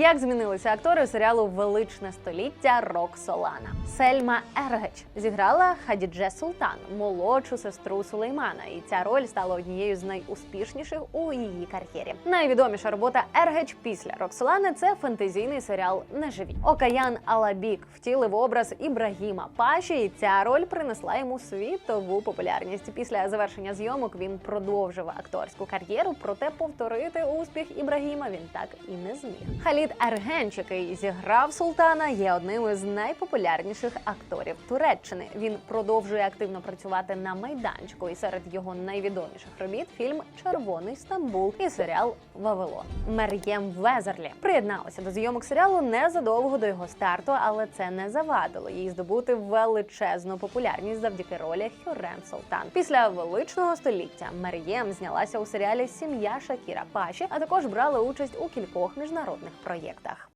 Як змінилися актори серіалу Величне століття Роксолана? Сельма Ергеч зіграла Хадідже Султан, молодшу сестру Сулеймана, і ця роль стала однією з найуспішніших у її кар'єрі. Найвідоміша робота Ергеч після Роксолани це фентезійний серіал Неживі. Окаян Алабік втілив образ Ібрагіма Паші, і ця роль принесла йому світову популярність. Після завершення зйомок він продовжив акторську кар'єру, проте повторити успіх Ібрагіма він так і не зміг. Халід Ергенч, який зіграв султана, є одним із найпопулярніших акторів Туреччини. Він продовжує активно працювати на майданчику, і серед його найвідоміших робіт фільм Червоний Стамбул і серіал Вавилон. Мер'єм Везерлі приєдналася до зйомок серіалу незадовго до його старту, але це не завадило їй здобути величезну популярність завдяки ролі Хюррем Султан. Після величного століття Мер'єм знялася у серіалі Сім'я Шакіра Паші, а також брала участь у кількох міжнародних проєктах.